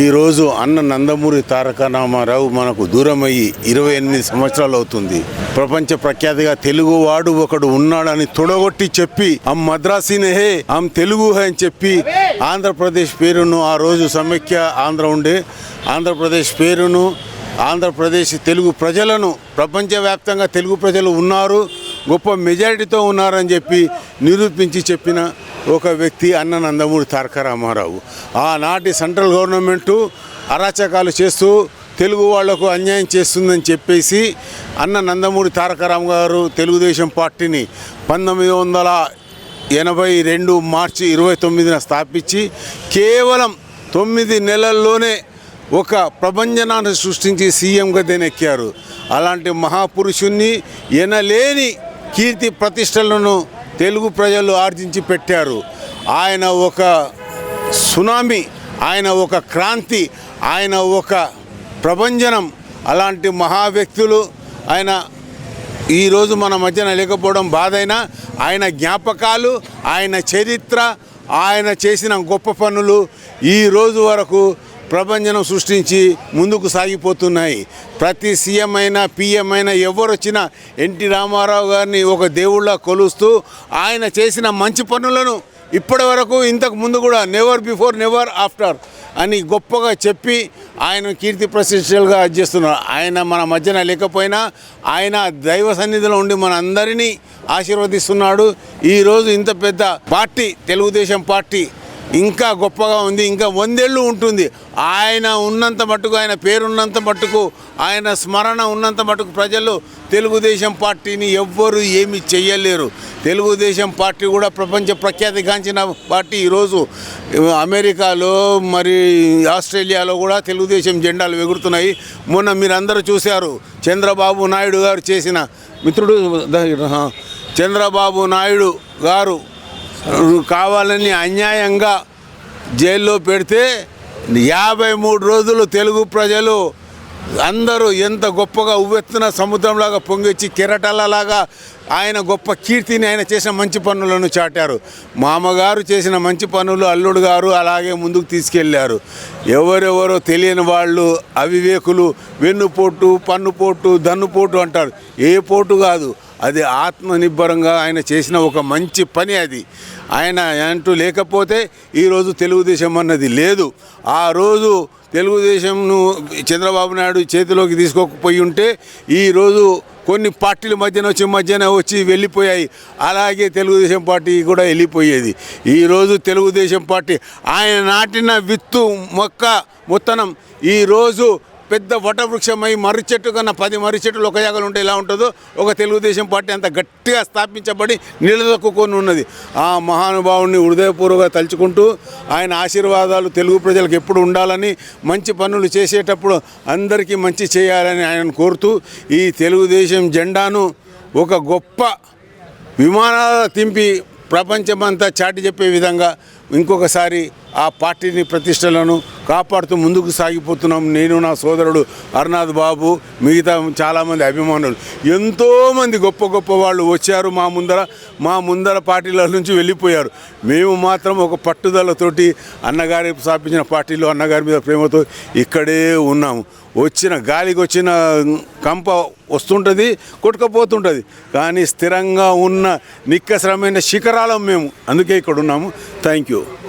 ఈరోజు అన్న నందమూరి తారక రామారావు మనకు దూరమయ్యి ఇరవై ఎనిమిది సంవత్సరాలు అవుతుంది. ప్రపంచ ప్రఖ్యాతిగా తెలుగువాడు ఒకడు ఉన్నాడని తొడగొట్టి చెప్పి అమ్ మద్రాసీనే హే అమ్ తెలుగు హే అని చెప్పి ఆంధ్రప్రదేశ్ పేరును ఆ రోజు సమైక్య ఆంధ్ర ఉండే ఆంధ్రప్రదేశ్ పేరును ఆంధ్రప్రదేశ్ తెలుగు ప్రజలను ప్రపంచవ్యాప్తంగా తెలుగు ప్రజలు ఉన్నారు. గొప్ప మెజారిటీతో ఉన్నారని చెప్పి నిరూపించి చెప్పిన ఒక వ్యక్తి అన్న నందమూరి తారక రామారావు. ఆనాటి సెంట్రల్ గవర్నమెంటు అరాచకాలు చేస్తూ తెలుగు వాళ్ళకు అన్యాయం చేస్తుందని చెప్పేసి అన్న నందమూరి తారక గారు తెలుగుదేశం పార్టీని పంతొమ్మిది వందల ఎనభై రెండు మార్చి ఇరవై తొమ్మిదిన స్థాపించి కేవలం తొమ్మిది నెలల్లోనే ఒక ప్రభంజనాన్ని సృష్టించి సీఎంగా దేనెక్కారు. అలాంటి మహాపురుషుణ్ణి ఎనలేని కీర్తి ప్రతిష్టలను తెలుగు ప్రజలు ఆర్జించి పెట్టారు. ఆయన ఒక సునామీ ఆయన ఒక క్రాంతి ఆయన ఒక ప్రభంజనం అలాంటి మహా వ్యక్తులు ఆయన ఈరోజు మన మధ్యన లేకపోవడం బాధైనా ఆయన జ్ఞాపకాలు ఆయన చరిత్ర ఆయన చేసిన గొప్ప పనులు ఈ రోజు వరకు ప్రపంచం సృష్టించి ముందుకు సాగిపోతున్నాయి. ప్రతి సీఎం అయినా పిఎం అయినా ఎవరు వచ్చినా ఎన్టీ రామారావు గారిని ఒక దేవుళ్ళ కొలుస్తూ ఆయన చేసిన మంచి పనులను ఇప్పటి వరకు ఇంతకు ముందు కూడా నెవర్ బిఫోర్ నెవర్ ఆఫ్టర్ అని గొప్పగా చెప్పి ఆయన కీర్తి ప్రతిష్టలుగా చేస్తున్నారు. ఆయన మన మధ్యన లేకపోయినా ఆయన దైవ సన్నిధిలో ఉండి మన అందరినీ ఆశీర్వదిస్తున్నాడు. ఈరోజు ఇంత పెద్ద పార్టీ తెలుగుదేశం పార్టీ ఇంకా గొప్పగా ఉంది ఇంకా వందేళ్ళు ఉంటుంది. ఆయన ఉన్నంత మట్టుకు ఆయన పేరున్నంత మట్టుకు ఆయన స్మరణ ఉన్నంత మట్టుకు ప్రజలు తెలుగుదేశం పార్టీని ఎవ్వరు ఏమి చెయ్యలేరు. తెలుగుదేశం పార్టీ కూడా ప్రపంచ ప్రఖ్యాతిగాంచిన పార్టీ ఈరోజు. అమెరికాలో మరి ఆస్ట్రేలియాలో కూడా తెలుగుదేశం జెండాలు ఎగురుతున్నాయి మొన్న మీరందరూ చూశారు చంద్రబాబు నాయుడు గారు చేసిన మిత్రుడు చంద్రబాబు నాయుడు గారు కావాలని అన్యాయంగా జైల్లో పెడితే యాభై మూడు రోజులు తెలుగు ప్రజలు అందరూ ఎంత గొప్పగా ఉవ్వెత్తున సముద్రంలాగా పొంగిచ్చి కిరటలలాగా ఆయన గొప్ప కీర్తిని ఆయన చేసిన మంచి పనులను చాటారు. మామగారు చేసిన మంచి పనులు అల్లుడు గారు అలాగే ముందుకు తీసుకెళ్ళారు. ఎవరెవరో తెలియని వాళ్ళు అవివేకులు వెన్నుపోటు పన్నుపోటు దన్నుపోటు అంటారు. ఏ పోటు కాదు. అది ఆత్మనిర్భరంగా ఆయన చేసిన ఒక మంచి పని అది. ఆయన అంటూ లేకపోతే ఈరోజు తెలుగుదేశం అన్నది లేదు. ఆ రోజు తెలుగుదేశంను చంద్రబాబు నాయుడు చేతిలోకి తీసుకోకపోయి ఉంటే ఈరోజు కొన్ని పార్టీల మధ్యన వచ్చి మధ్యన వచ్చి వెళ్ళిపోయాయి. అలాగే తెలుగుదేశం పార్టీ కూడా వెళ్ళిపోయేది. ఈరోజు తెలుగుదేశం పార్టీ ఆయన నాటిన విత్తు మొక్క ముత్తనం ఈరోజు పెద్ద వటవృక్షమై మర్రి చెట్టు కన్నా పది మర్రి చెట్లు ఒక జాగలు ఉంటే ఎలా ఉంటుందో ఒక తెలుగుదేశం పార్టీ అంత గట్టిగా స్థాపించబడి నిలదొక్కుకొని ఉన్నది. ఆ మహానుభావుడిని హృదయపూర్వక తలుచుకుంటూ ఆయన ఆశీర్వాదాలు తెలుగు ప్రజలకు ఎప్పుడు ఉండాలని మంచి పనులు చేసేటప్పుడు అందరికీ మంచి చేయాలని ఆయన కోరుతూ ఈ తెలుగుదేశం జెండాను ఒక గొప్ప విమానాల తింపి ప్రపంచమంతా చాటి చెప్పే విధంగా ఇంకొకసారి ఆ పార్టీని ప్రతిష్టలను కాపాడుతూ ముందుకు సాగిపోతున్నాం నేను నా సోదరుడు అరునాథ్ బాబు మిగతా చాలామంది అభిమానులు. ఎంతోమంది గొప్ప గొప్ప వాళ్ళు వచ్చారు మా ముందర మా ముందర పార్టీల నుంచి వెళ్ళిపోయారు. మేము మాత్రం ఒక పట్టుదలతోటి అన్నగారి స్థాపించిన పార్టీలో అన్నగారి మీద ప్రేమతో ఇక్కడే ఉన్నాము. వచ్చిన గాలికి వచ్చిన కంప వస్తుంటుంది కొట్టుకపోతుంటుంది. కానీ స్థిరంగా ఉన్న నిక్కసరమైన శిఖరాలం మేము. అందుకే ఇక్కడ ఉన్నాము. Thank you vídeo.